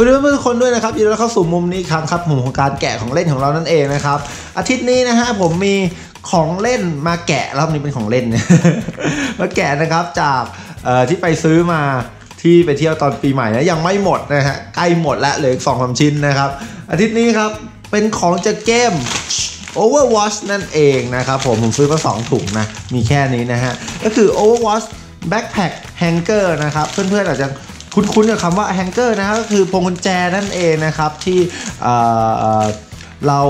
สวัสดีเพื่อนๆทุกคนด้วยนะครับยินดีต้อนรับเข้าสู่มุมนี้ครั้งครับมุมของการแกะของเล่นของเรานั่นเองนะครับอาทิตย์นี้นะฮะผมมีของเล่นมาแกะรอบนี้เป็นของเล่น มาแกะนะครับจากที่ไปซื้อมาที่ไปเที่ยวตอนปีใหม่นะยังไม่หมดนะฮะใกล้หมดล้วเหลืออีกสองสามชิ้นนะครับอาทิตย์นี้ครับเป็นของจากเกม Overwatch นั่นเองนะครับผมผมซื้อมา2ถุงนะมีแค่นี้นะฮะก็คือ Overwatch Backpack Hanger นะครับเพื่อนๆอาจจะ คุ้นๆกับคำว่า Hanger นะครับก็คือพวงกุญแจนั่นเองนะครับที่เเเรา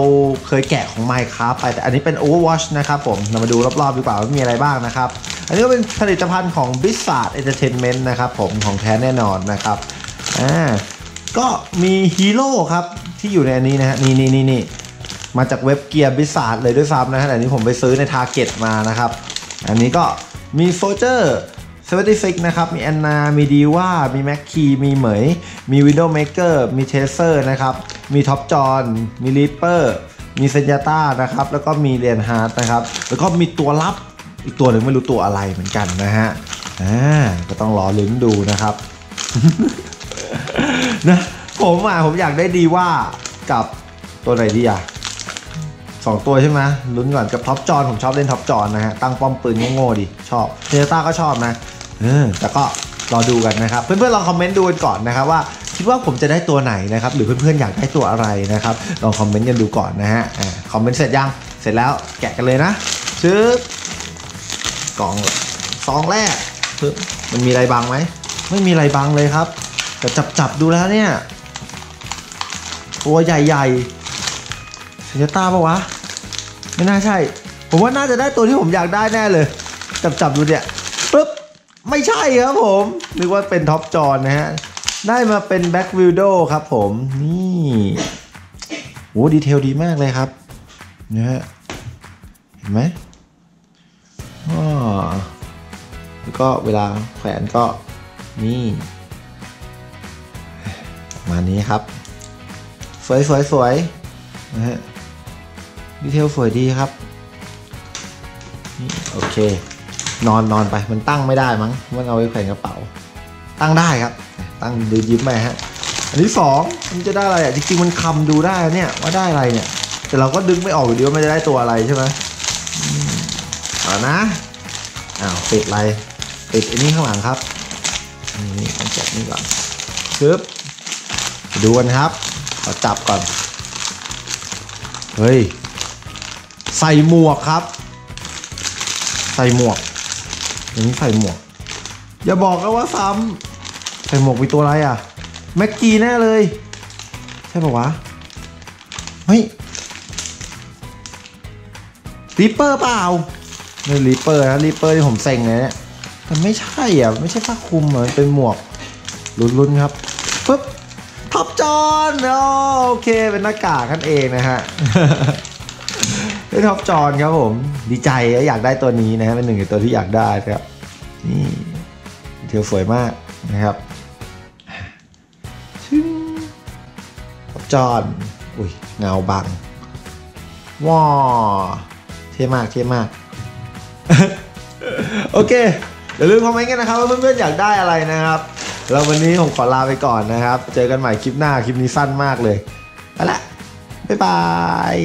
เคยแกะของ Minecraft ไปแต่อันนี้เป็น Overwatch นะครับผม เรามาดูรอบๆดีกว่าว่ามีอะไรบ้างนะครับ อันนี้ก็เป็นผลิตภัณฑ์ของ b i z a r d Entertainment นะครับผมของแท้แน่นอนนะครับอ่าก็มีฮีโร่ครับ ที่อยู่ในอันนี้นะฮะนี่นี่นี่นี่มาจากเว็บเกียร์บิสาดเลยด้วยซ้ำนะฮะแต่อันนี้ผมไปซื้อในทาร์เก็ตมานะครับ อันนี้ก็มีโซเจอร์ เซเวนตี้ซิกนะครับ มีแอนนา มีดีว่า มีแม็กคี มีเหมย มีวินโดว์เมเกอร์ มีเทเซอร์นะครับ มีท็อปจอน มีลิปเปอร์ มีเซนยาต้านะครับ แล้วก็มีเรียนฮาร์ดนะครับ แล้วก็มีตัวลับ อีกตัวหนึ่งไม่รู้ตัวอะไรเหมือนกันนะฮะ อ่า ก็ต้องรอลุ้นดูนะครับ นะผมอะผมอยากได้ดีว่ากับตัวไหนดีอะสองตัวใช่ไหมลุ้นก่อนกับท็อปจอนผมชอบเล่นท็อปจอนนะฮะตั้งป้อมปืนโง่ๆดิชอบเทต้าก็ชอบนะ ออแต่ก็รอดูกันนะครับ เพื่อนๆลองคอมเมนต์ดูกันก่อนนะครับว่าคิดว่าผมจะได้ตัวไหนนะครับ หรือเพื่อนๆอยากได้ตัวอะไรนะครับ ลองคอมเมนต์กันดูก่อนนะฮะอ่าคอมเมนต์เสร็จยังเสร็จแล้วแกะกันเลยนะชื้อกล่องซองแรกปึ๊บมันมีอะไรบังไหมไม่มีอะไรบังเลยครับ แต่จับๆดูแล้วเนี่ยตัวใหญ่ๆเซนต้าปะวะ ไม่น่าใช่ ผมว่าน่าจะได้ตัวที่ผมอยากได้แน่เลย จับจับดูเนี่ย ไม่ใช่ครับผม นึกว่าเป็นท็อปจอนนะฮะ ได้มาเป็นแบ็กวิลโดครับผม นี่โอ้ดีเทลดีมากเลยครับนะฮะเห็นไหมอ๋อแล้วก็เวลาแขวนก็นี่มานี้ครับ สวยสวยสวยนะฮะดีเทลสวยดีครับ นี่โอเค นอนนอนไปมันตั้งไม่ได้มั้งมันเอาไว้แขวนกระเป๋า ตั้งได้ครับ ตั้งดืนยิ้มไปฮะอันที่สองมันจะได้อะไรอะจริงๆมันคำดูได้เนี่ยว่าได้อะไรเนี่ย แต่เราก็ดึงไม่ออกอยู่ดีว่ามันจะได้ตัวอะไรใช่ไหมอืมเอานะอ้าวปิดอะไรปิดอันนี้ข้างหลังครับนี่ต้องจับนี่ก่อนปึ๊บดูกันครับขอจับก่อนเฮ้ยใส่หมวกครับ ใส่หมวก อย่างนี้ใส่หมวก อย่าบอกนะว่าซ้ำใส่หมวกมีตัวอะไรอะ แม็กกี้แน่เลย ใช่ปะวะ เฮ้ยรีเปอร์เปล่าไม่รีเปอร์นะรีเปอร์ที่ผมเซ็งเลยเนี่ยแต่ไม่ใช่อะ ไม่ใช่ผ้าคลุมอะมันเป็นหมวกลุ้นๆครับปึ๊บท็อปจอนโอเคเป็นหน้ากากกันเองนะฮะ ได้ท็อปจอนครับผม ดีใจและอยากได้ตัวนี้นะฮะเป็นหนึ่งในตัวที่อยากได้ครับ นี่เทลสวยมากนะครับชึ้งท็อปจอนอุ้ยเงาบังว้าเท่มากเท่มาก โอเคอย่าลืมคอมเมนต์กันนะครับว่าเพื่อนๆอยากได้อะไรนะครับแล้ววันนี้ผมขอลาไปก่อนนะครับ เจอกันใหม่คลิปหน้าคลิปนี้สั้นมากเลยไปละบ๊ายบาย